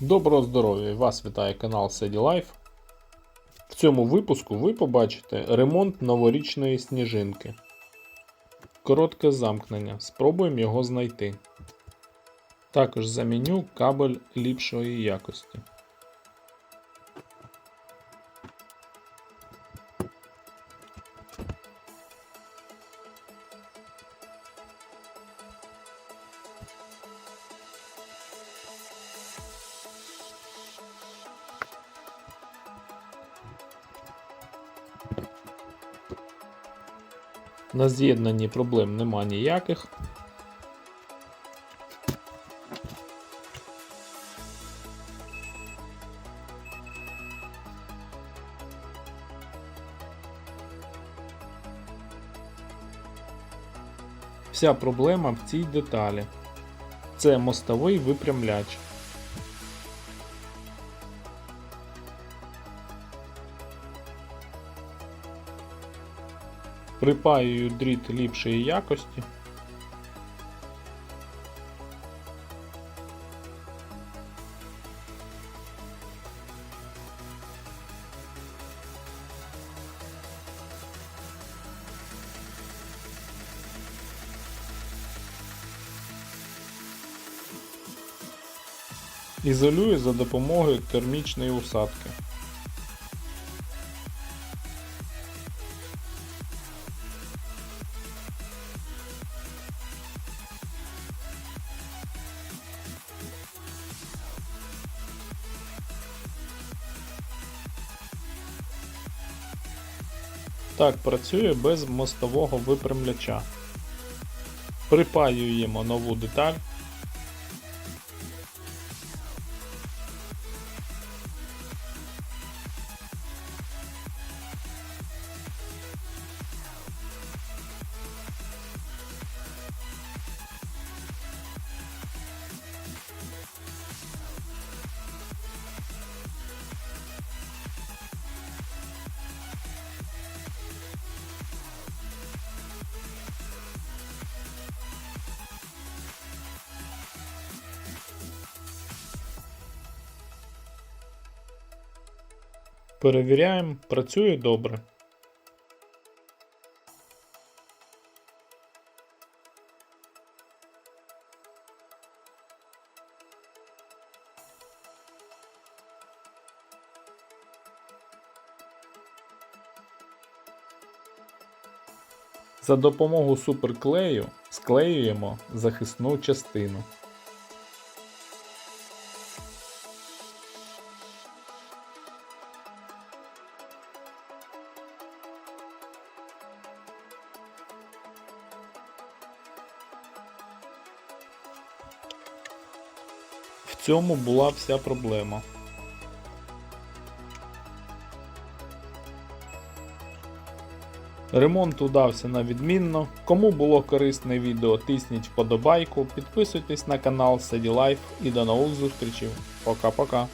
Доброго здоров'я! Вас вітає канал Седі Life. В цьому випуску ви побачите ремонт новорічної сніжинки. Коротке замкнення. Спробуємо його знайти. Також заміню кабель ліпшої якості. На з'єднанні проблем нема ніяких. Вся проблема в цій деталі. Це мостовий випрямляч. Припаюю дріт ліпшої якості. Ізолюю за допомогою термічної усадки. Так працює без мостового випрямляча. Припаюємо нову деталь. Перевіряємо, працює добре. За допомогою суперклею склеюємо захисну частину. В цьому була вся проблема. Ремонт удався на відмінно. Кому було корисне відео, тисніть вподобайку, підписуйтесь на канал Life і до нових зустрічей. Пока-пока.